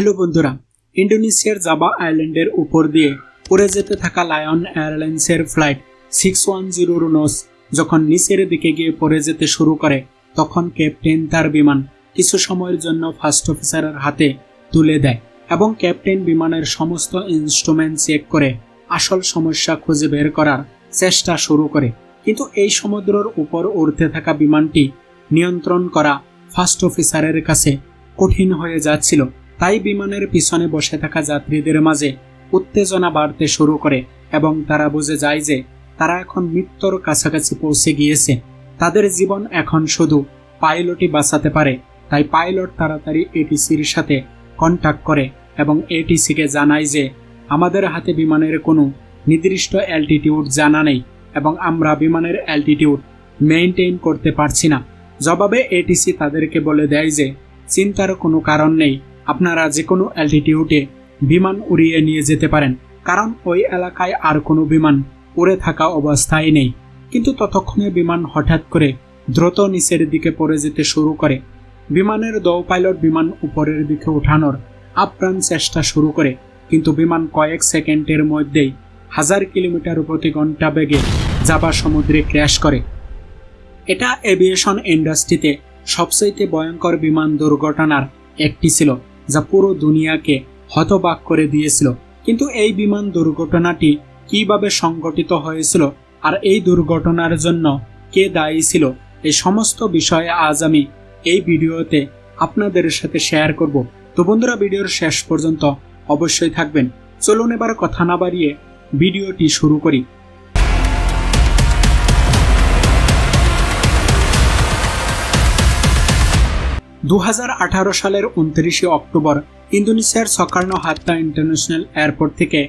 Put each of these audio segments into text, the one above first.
Hello বন্ধুরা ইন্ডোনেশিয়ার জাবা আইল্যান্ডের উপর দিয়ে উড়ে যেতে থাকা লায়ন এয়ারলাইন্সের ফ্লাইট সিক্স ওয়ান জিরোর নোস যখন নিচের দিকে গিয়ে পড়ে যেতে শুরু করে, তখন ক্যাপ্টেন তার বিমান কিছু সময়ের জন্য ফার্স্ট অফিসারের হাতে তুলে দেয় এবং ক্যাপ্টেন বিমানের সমস্ত ইনস্ট্রুমেন্ট চেক করে আসল সমস্যা খুঁজে বের করার চেষ্টা শুরু করে। কিন্তু এই সমুদ্রের উপর উড়তে থাকা বিমানটি নিয়ন্ত্রণ করা ফার্স্ট অফিসারের কাছে কঠিন হয়ে যাচ্ছিল। তাই বিমানের পিছনে বসে থাকা যাত্রীদের মাঝে উত্তেজনা বাড়তে শুরু করে এবং তারা বুঝে যায় যে তারা এখন মৃত্যুর কাছাকাছি পৌঁছে গিয়েছে। তাদের জীবন এখন শুধু পাইলটই বাঁচাতে পারে, তাই পাইলট তাড়াতাড়ি এটিসির সাথে কন্ট্যাক্ট করে এবং এটিসিকে জানায় যে আমাদের হাতে বিমানের কোনো নির্দিষ্ট অ্যালটিটিউড জানা নেই এবং আমরা বিমানের অ্যালটিটিউড মেনটেন করতে পারছি না। জবাবে এটিসি তাদেরকে বলে দেয় যে চিন্তার কোনো কারণ নেই আপনারা যে কোনো অ্যালটিটিউডে বিমান উড়িয়ে নিয়ে যেতে পারেন, কারণ ওই এলাকায় আর কোনো বিমান উড়ে থাকা অবস্থায় নেই। কিন্তু ততক্ষণে বিমান হঠাৎ করে দ্রুত নিচের দিকে পড়ে যেতে শুরু করে। বিমানের দৌ পাইলট বিমান উপরের দিকে ওঠানোর আপ্রাণ চেষ্টা শুরু করে, কিন্তু বিমান কয়েক সেকেন্ডের মধ্যেই হাজার কিলোমিটার প্রতি ঘণ্টা বেগে জাবা সমুদ্রে ক্র্যাশ করে। এটা এভিয়েশন ইন্ডাস্ট্রিতে সবচাইতে ভয়ঙ্কর বিমান দুর্ঘটনার একটি ছিল। যা পুরো দুনিয়াকে হতবাক করে দিয়েছিল। কিন্তু এই বিমান দুর্ঘটনাটি কীভাবে সংঘটিত হয়েছিল আর এই দুর্ঘটনার জন্য কে দায়ী ছিল, এই সমস্ত বিষয়ে আজ আমি এই ভিডিওতে আপনাদের সাথে শেয়ার করব। তো বন্ধুরা, ভিডিওর শেষ পর্যন্ত অবশ্যই থাকবেন। চলুন এবার কথা না বাড়িয়ে ভিডিওটি শুরু করি। দু হাজার আঠারো সালের উনত্রিশে অক্টোবর ইন্দোনেশিয়ার সকার্নো হাত্তা ইন্টারন্যাশনাল এয়ারপোর্ট থেকে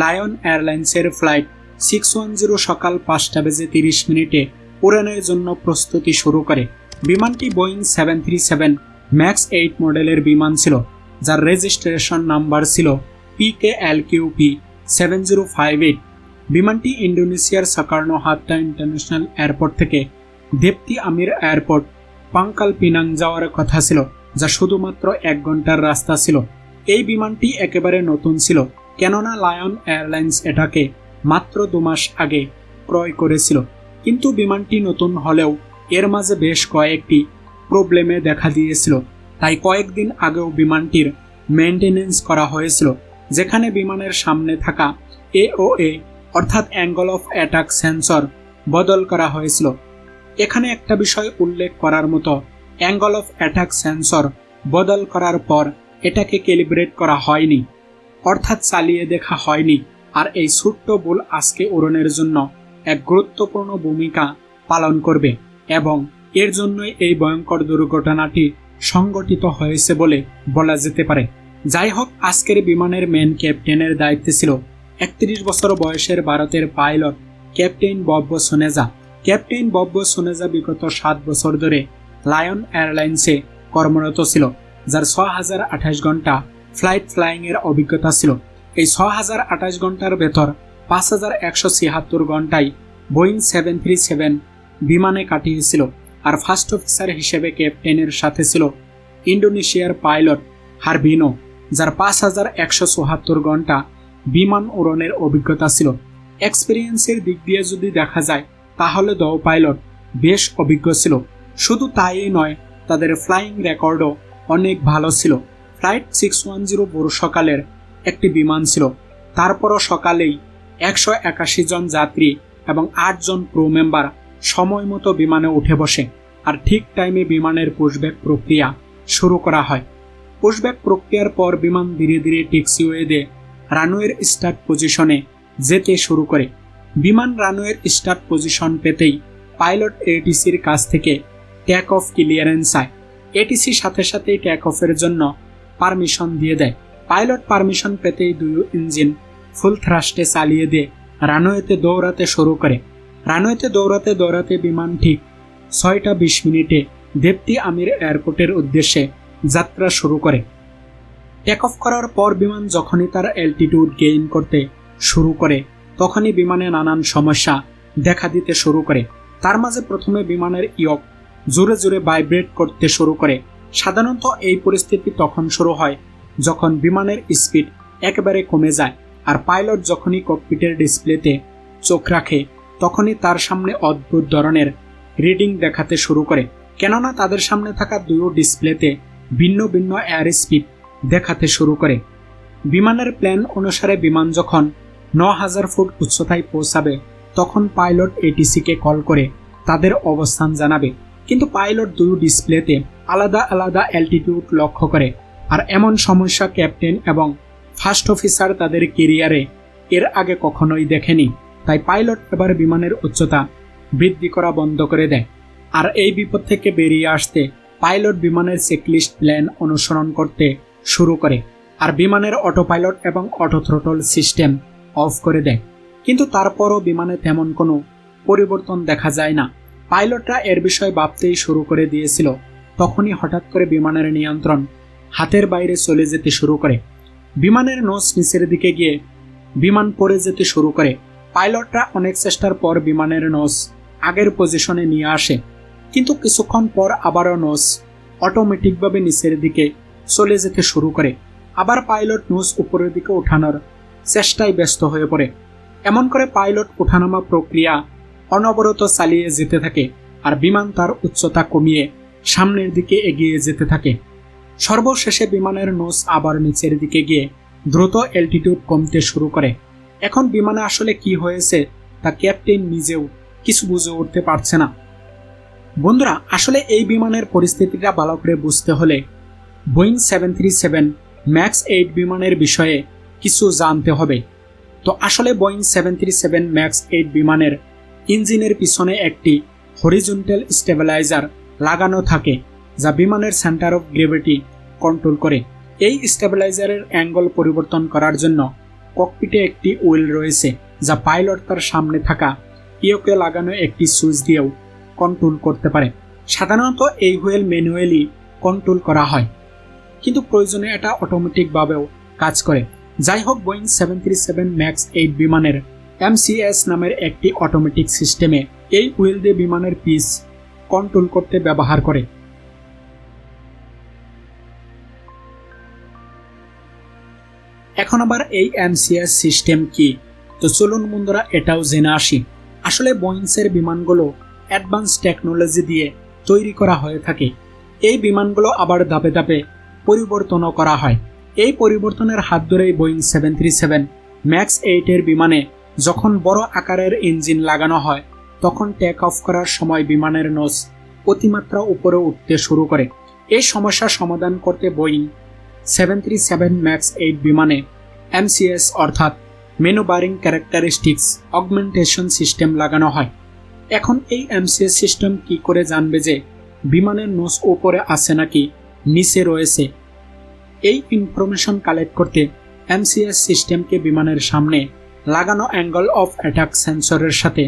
লায়ন এয়ারলাইন্সের ফ্লাইট সিক্স ওয়ান জিরো সকাল পাঁচটা বেজে তিরিশ মিনিটে উড়ানের জন্য প্রস্তুতি শুরু করে। বিমানটি Boeing seven three seven max eight মডেলের বিমান ছিল, যার রেজিস্ট্রেশন নাম্বার ছিল P K L Q P seven zero five eight. বিমানটি ইন্দোনেশিয়ার সাকার্নো হাত্তা ইন্টারন্যাশনাল এয়ারপোর্ট থেকে দেপ্তি আমির এয়ারপোর্ট পাঙ্কাল পিনাং যাওয়ার কথা ছিল, যা শুধুমাত্র এক ঘণ্টার রাস্তা ছিল। এই বিমানটি একেবারে নতুন ছিল, কেননা লায়ন এয়ারলাইন্স এটাকে মাত্র দু মাস আগে ক্রয় করেছিল। কিন্তু বিমানটি নতুন হলেও এর মাঝে বেশ কয়েকটি প্রবলেমে দেখা দিয়েছিল। তাই কয়েকদিন আগেও বিমানটির মেনটেনেন্স করা হয়েছিল, যেখানে বিমানের সামনে থাকা এ অর্থাৎ অ্যাঙ্গল অফ অ্যাটাক সেন্সর, বদল করা হয়েছিল। এখানে একটা বিষয় উল্লেখ করার মতো অ্যাঙ্গল অফ অ্যাটাক সেন্সর বদল করার পর এটাকে ক্যালিব্রেট করা হয়নি, অর্থাৎ চালিয়ে দেখা হয়নি। আর এই ছোট্ট ভুল আজকে উড়নের জন্য এক গুরুত্বপূর্ণ ভূমিকা পালন করবে এবং এর জন্যই এই ভয়ঙ্কর দুর্ঘটনাটি সংগঠিত হয়েছে বলে বলা যেতে পারে। যাই হোক আজকের বিমানের মেন ক্যাপ্টেনের দায়িত্বে ছিল একত্রিশ বছর বয়সের ভারতের pilot captain Bhavye Suneja captain Bhavye Suneja বিগত সাত বছর ধরে লায়ন এয়ারলাইন্সে কর্মরত ছিল, যার ছ হাজার আঠাশ ঘণ্টা ফ্লাইট ফ্লাইং এর অভিজ্ঞতা ছিল। এই ছ হাজার আঠাশ ঘণ্টার ভেতর পাঁচ হাজার একশো ছিয়াত্তর ঘন্টায় বোয়িং সেভেন থ্রি সেভেন বিমানে কাটিয়েছিল আর ফার্স্ট অফিসার হিসেবে ক্যাপ্টেনের সাথে ছিল ইন্ডোনেশিয়ার পাইলট হারবিনো যার পাঁচ হাজার একশো চুয়াত্তর ঘণ্টা বিমান উড়নের অভিজ্ঞতা ছিল। এক্সপিরিয়েন্সের দিক দিয়ে যদি দেখা যায় তাহলে দ পাইলট বেশ অভিজ্ঞ ছিল। শুধু তাই নয়, তাদের ফ্লাইং রেকর্ডও অনেক ভালো ছিল। ফ্লাইট সিক্স ওয়ান জিরো বড় সকালের একটি বিমান ছিল। তারপরও সকালেই একশো একাশি জন যাত্রী এবং আটজন ক্রু মেম্বার সময় মতো বিমানে উঠে বসে। আর ঠিক টাইমে বিমানের পুশব্যাক প্রক্রিয়া শুরু করা হয়। পুশব্যাক প্রক্রিয়ার পর বিমান ধীরে ধীরে টেক্সিওয়েদে রানওয়ের স্টার্ট পজিশনে যেতে শুরু করে। বিমান রানওয়ের স্টার্ট পজিশন পেতেই পাইলট এটিসির কাছ থেকে ট্যাক অফ ক্লিয়ারেন্স আয় এটিসি সাথে সাথেই ট্যাক অফের জন্য পারমিশন দিয়ে দেয়। পাইলট পারমিশন পেতেই দুই ইঞ্জিন ফুল থ্রাস্টে চালিয়ে দিয়ে রানওয়েতে দৌড়াতে শুরু করে। রানওয়েতে দৌড়াতে দৌড়াতে বিমান ঠিক ছয়টা বিশ মিনিটে দেপ্তি আমির এয়ারপোর্টের উদ্দেশ্যে যাত্রা শুরু করে। টেক অফ করার পর বিমান যখনই তার অ্যালটিটিউড গেইন করতে শুরু করে তখনই বিমানে নানান সমস্যা দেখা দিতে শুরু করে। তার মাঝে প্রথমে বিমানের ইয়ক জোরে জোরে ভাইব্রেট করতে শুরু করে। সাধারণত এই পরিস্থিতি তখন শুরু হয় যখন বিমানের স্পিড একেবারে কমে যায় আর পাইলট যখনই ককপিটের ডিসপ্লেতে চোখ রাখে, তখনই তার সামনে অদ্ভুত ধরনের রিডিং দেখাতে শুরু করে। কেননা তাদের সামনে থাকা দুটো ডিসপ্লেতে ভিন্ন ভিন্ন এয়ার স্পিড দেখাতে শুরু করে। বিমানের প্ল্যান অনুসারে বিমান যখন ন হাজার ফুট উচ্চতায় পৌঁছাবে, তখন পাইলট এটিসিকে কল করে তাদের অবস্থান জানাবে। কিন্তু পাইলট দুই ডিসপ্লেতে আলাদা আলাদা অ্যালটিটিউড লক্ষ্য করে আর এমন সমস্যা ক্যাপ্টেন এবং ফার্স্ট অফিসার তাদের কেরিয়ারে এর আগে কখনোই দেখেনি। তাই পাইলট এবার বিমানের উচ্চতা বৃদ্ধি করা বন্ধ করে দেয়। আর এই বিপদ থেকে বেরিয়ে আসতে পাইলট বিমানের চেকলিস্ট প্ল্যান অনুসরণ করতে শুরু করে। আর বিমানের অটো পাইলট এবং অটো থ্রোটল সিস্টেম অফ করে দেয়। কিন্তু তারপরও বিমানে তেমন কোনো পরিবর্তন দেখা যায় না। পাইলটরা এর বিষয়ে ভাবতেই শুরু করে দিয়েছিল। তখনই হঠাৎ করে বিমানের নিয়ন্ত্রণ হাতের বাইরে চলে যেতে শুরু করে। বিমানের নোস নিচের দিকে গিয়ে বিমান পড়ে যেতে শুরু করে। পাইলটরা অনেক চেষ্টার পর বিমানের নোস আগের পজিশনে নিয়ে আসে। কিন্তু কিছুক্ষণ পর আবারও নোস অটোমেটিকভাবে নিচের দিকে চলে যেতে শুরু করে। আবার পাইলট নোস উপরের দিকে ওঠানোর চেষ্টায় ব্যস্ত হয়ে পড়ে এমন করে পাইলট ওঠানামা প্রক্রিয়া অনবরত চালিয়ে যেতে থাকে আর বিমান তার উচ্চতা কমিয়ে সামনের দিকে এগিয়ে যেতে থাকে। সর্বশেষে বিমানের নোস আবার নিচের দিকে গিয়ে দ্রুত অ্যালটিটিউড কমতে শুরু করে এখন বিমানে আসলে কি হয়েছে তা ক্যাপ্টেন নিজেও কিছু বুঝে উঠতে পারছে না। বন্ধুরা, আসলে এই বিমানের পরিস্থিতিটা ভালো করে বুঝতে হলে Boeing seven three seven max eight বিমানের বিষয়ে কিছু জানতে হবে। তো আসলে Boeing seven three seven max eight বিমানের ইঞ্জিনের পিছনে একটি হরিজন্টাল স্টেবিলাইজার লাগানো থাকে, যা বিমানের সেন্টার অফ গ্রেভিটি কন্ট্রোল করে। এই স্টেবিলাইজারের অ্যাঙ্গল পরিবর্তন করার জন্য ককপিটে একটি উইল রয়েছে, যা পাইলট তার সামনে থাকা ইয়োকে লাগানো একটি সুইচ দিয়েও কন্ট্রোল করতে পারে। সাধারণত এই হুইল ম্যানুয়ালি কন্ট্রোল করা হয়, কিন্তু প্রয়োজনে এটা অটোমেটিকভাবেও কাজ করে। যাই হোক Boeing seven three seven max eight বিমানের এমসিএস নামের একটি অটোমেটিক সিস্টেমে এই হুইল দিয়ে বিমানের পিস কন্ট্রোল করতে ব্যবহার করে। এখন আবার এই এমসিএস সিস্টেম কি? তো চলুন বন্ধুরা, এটাও জেনে আসি। আসলে বোয়িংসের বিমানগুলো অ্যাডভান্স টেকনোলজি দিয়ে তৈরি করা হয়ে থাকে। এই বিমানগুলো আবার ধাপে ধাপে পরিবর্তনও করা হয়। এই পরিবর্তনের হাত ধরেই Boeing seven three seven max এইটের বিমানে যখন বড় আকারের ইঞ্জিন লাগানো হয়, তখন টেক অফ করার সময় বিমানের নোজ অতিমাত্রা উপরে উঠতে শুরু করে। এই সমস্যা সমাধান করতে Boeing seven three seven max eight বিমানে এমসিএস অর্থাৎ মেনুবারিং ক্যারেক্টারিস্টিক্স অগমেন্টেশন সিস্টেম লাগানো হয়। এখন এই এমসিএস সিস্টেম কি করে জানবে যে বিমানের নোস উপরে আছে নাকি, নিচে রয়েছে? এই ইনফরমেশন কালেক্ট করতে এমসিএস সিস্টেমকে বিমানের সামনে লাগানো অ্যাঙ্গল অফ অ্যাটাক সেন্সরের সাথে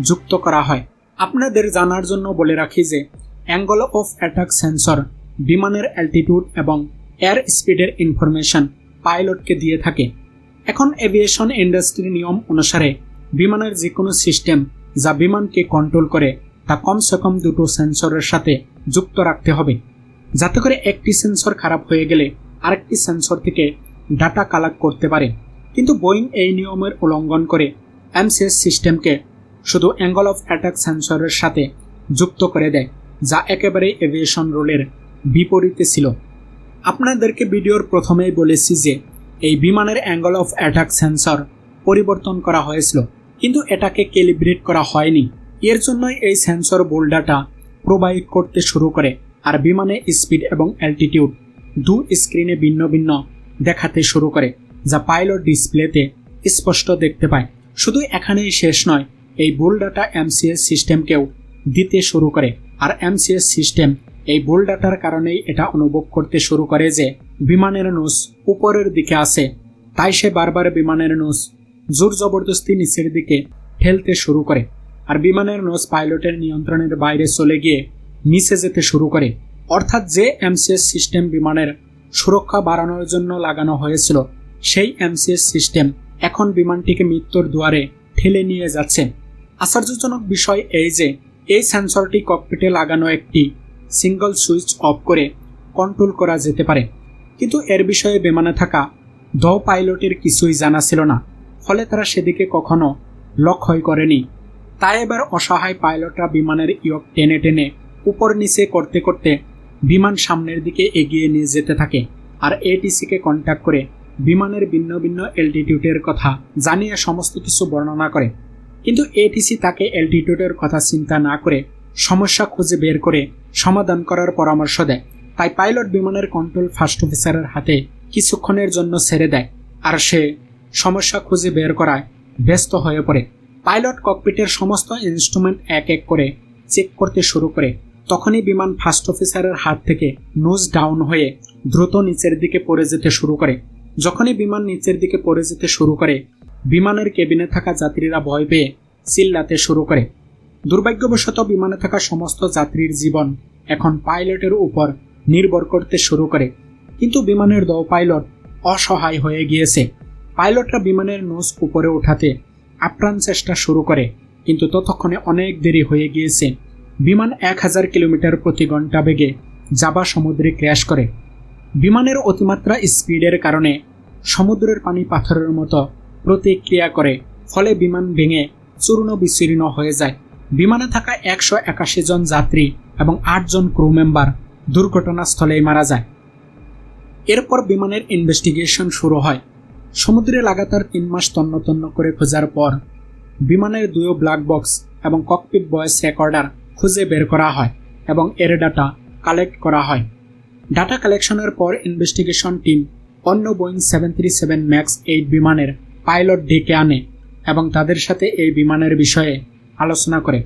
যুক্ত করা হয়। আপনাদের জানার জন্য বলে রাখি যে অ্যাঙ্গল অফ অ্যাটাক সেন্সর বিমানের অ্যালটিটিউড এবং এয়ার স্পিডের ইনফরমেশন পাইলটকে দিয়ে থাকে। এখন এভিয়েশন ইন্ডাস্ট্রির নিয়ম অনুসারে বিমানের যে কোনো সিস্টেম যা বিমানকে কন্ট্রোল করে, তা কমসে কম দুটো সেন্সরের সাথে যুক্ত রাখতে হবে। যাতে করে একটি সেন্সর খারাপ হয়ে গেলে আরেকটি সেন্সর থেকে ডাটা কালেক্ট করতে পারে। কিন্তু বোয়িং এই নিয়মের উল্লঙ্ঘন করে এমসিএস সিস্টেমকে শুধু অ্যাঙ্গল অফ অ্যাটাক সেন্সরের সাথে যুক্ত করে দেয়, যা একেবারে এভিয়েশন রোলের বিপরীতে ছিল। আপনাদেরকে ভিডিওর প্রথমেই বলেছি যে এই বিমানের অ্যাঙ্গল অফ অ্যাটাক সেন্সর পরিবর্তন করা হয়েছিল, কিন্তু এটাকে ক্যালিব্রেট করা হয়নি। এর জন্যই এই সেন্সর বোল্ডাটা প্রোভাইড করতে শুরু করে, আর বিমানে স্পিড এবং অ্যালটিটিউড দু স্ক্রিনে ভিন্ন ভিন্ন দেখাতে শুরু করে, যা পাইলট ডিসপ্লেতে স্পষ্ট দেখতে পায়। শুধু এখানেই শেষ নয়, এই বোল ডাটা এমসিএস সিস্টেমকেও দিতে শুরু করে। আর এমসিএস সিস্টেম এই বোল ডাটার কারণেই এটা অনুভব করতে শুরু করে যে, বিমানের নোস উপরের দিকে আসে তাই সে বারবার বিমানের নোস জোর জবরদস্তি নিচের দিকে ঠেলতে শুরু করে। আর বিমানের নোস পাইলটের নিয়ন্ত্রণের বাইরে চলে গিয়ে নিচে যেতে শুরু করে। অর্থাৎ যে এমসিএস সিস্টেম বিমানের সুরক্ষা বাড়ানোর জন্য লাগানো হয়েছিল, সেই এমসিএস সিস্টেম এখন বিমানটিকে মৃত্যুর দুয়ারে ঠেলে নিয়ে যাচ্ছে। আশ্চর্যজনক বিষয় এই যে, এই সেন্সরটি ককপিটে লাগানো একটি সিঙ্গল সুইচ অফ করে কন্ট্রোল করা যেতে পারে। কিন্তু এর বিষয়ে বিমানে থাকা দ পাইলটের কিছুই জানা ছিল না, ফলে তারা সেদিকে কখনো লক্ষ্যই করেনি। তাই এবার অসহায় পাইলটরা বিমানের ইয়ক টেনে টেনে উপর নিচে করতে করতে বিমান সামনের দিকে এগিয়ে নিয়ে যেতে থাকে। আর এটিসিকে কন্ট্যাক্ট করে বিমানের ভিন্ন ভিন্ন এলটিটিউডের কথা জানিয়ে সমস্ত কিছু বর্ণনা করে। কিন্তু এটিসি তাকে এলটিটিউডের কথা চিন্তা না করে সমস্যা খুঁজে বের করে সমাধান করার পরামর্শ দেয়। তাই পাইলট বিমানের কন্ট্রোল ফার্স্ট অফিসারের হাতে কিছুক্ষণের জন্য ছেড়ে দেয় আর সে সমস্যা খুঁজে বের করায় ব্যস্ত হয়ে পড়ে। পাইলট ককপিটের সমস্ত ইনস্ট্রুমেন্ট এক এক করে চেক করতে শুরু করে। তখনই বিমান ফার্স্ট অফিসারের হাত থেকে নোজ ডাউন হয়ে দ্রুত নিচের দিকে পড়ে যেতে শুরু করে। যখনই বিমান নিচের দিকে পড়ে যেতে শুরু করে, বিমানের কেবিনে থাকা যাত্রীরা ভয় পেয়ে চিল্লাতে শুরু করে। দুর্ভাগ্যবশত বিমানে থাকা সমস্ত যাত্রীর জীবন এখন পাইলটের উপর নির্ভর করতে শুরু করে। কিন্তু বিমানের দ পাইলট অসহায় হয়ে গিয়েছে। পাইলটরা বিমানের নোজ উপরে ওঠাতে আপ্রাণ চেষ্টা শুরু করে, কিন্তু ততক্ষণে অনেক দেরি হয়ে গিয়েছে। বিমান এক হাজার কিলোমিটার প্রতি ঘণ্টা বেগে জাবা সমুদ্রে ক্র্যাশ করে। বিমানের অতিমাত্রা স্পিডের কারণে সমুদ্রের পানি পাথরের মতো প্রতিক্রিয়া করে, ফলে বিমান ভেঙে চূর্ণ বিচ্ছিন্ন হয়ে যায়। বিমানে থাকা একশো একাশি জন যাত্রী এবং আটজন ক্রু মেম্বার দুর্ঘটনাস্থলেই মারা যায়। এরপর বিমানের ইনভেস্টিগেশন শুরু হয়। সমুদ্রে লাগাতার তিন মাস তন্ন তন্ন করে খোঁজার পর বিমানের দুয়ো ব্ল্যাক বক্স এবং ককপিট ভয়েস রেকর্ডার খুঁজে বের করা হয় এবং এর ডাটা কালেক্ট করা হয়। ডাটা কালেকশনের পর ইনভেস্টিগেশন টিম অন্য Boeing seven three seven max eight বিমানের পাইলট ডেকে আনে এবং তাদের সাথে এই বিমানের বিষয়ে আলোচনা করে।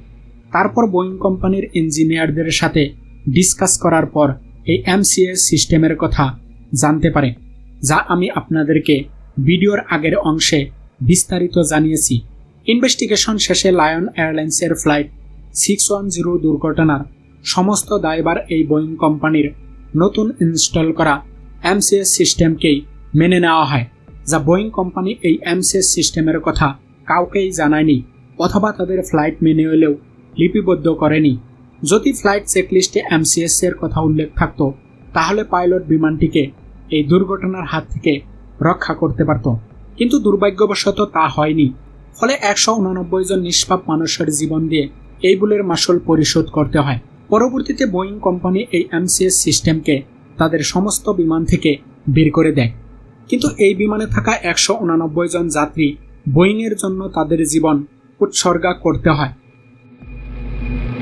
তারপর বোয়িং কোম্পানির ইঞ্জিনিয়ারদের সাথে ডিসকাস করার পর এই এমসিএস সিস্টেমের কথা জানতে পারে, যা আমি আপনাদেরকে ভিডিওর আগের অংশে বিস্তারিত জানিয়েছি। ইনভেস্টিগেশন শেষে লায়ন এয়ারলাইন্সের ফ্লাইট সিক্স ওয়ান জিরো দুর্ঘটনার সমস্ত দায়বার এই বোয়িং কোম্পানির নতুন ইনস্টল করা এমসিএস সিস্টেমকেই মেনে নেওয়া হয়, যা বোয়িং কোম্পানি এই এমসিএস সিস্টেমের কথা কাউকেই জানায়নি অথবা তাদের ফ্লাইট ম্যানুয়ালেও লিপিবদ্ধ করেনি। যদি ফ্লাইট চেকলিস্টে এমসিএস এর কথা উল্লেখ থাকতো, তাহলে পাইলট বিমানটিকে এই দুর্ঘটনার হাত থেকে রক্ষা করতে পারত। কিন্তু দুর্ভাগ্যবশত তা হয়নি। ফলে একশো উননব্বই জন নিষ্পাপ মানুষের জীবন দিয়ে এই বুলের মাসুল পরিশোধ করতে হয়। পরবর্তীতে বোয়িং কোম্পানি এই এমসিএস সিস্টেমকে তাদের সমস্ত বিমান থেকে বের করে দেয়। কিন্তু এই বিমানে থাকা একশো জন যাত্রী বোয়িংয়ের জন্য তাদের জীবন উৎসর্গা করতে হয়।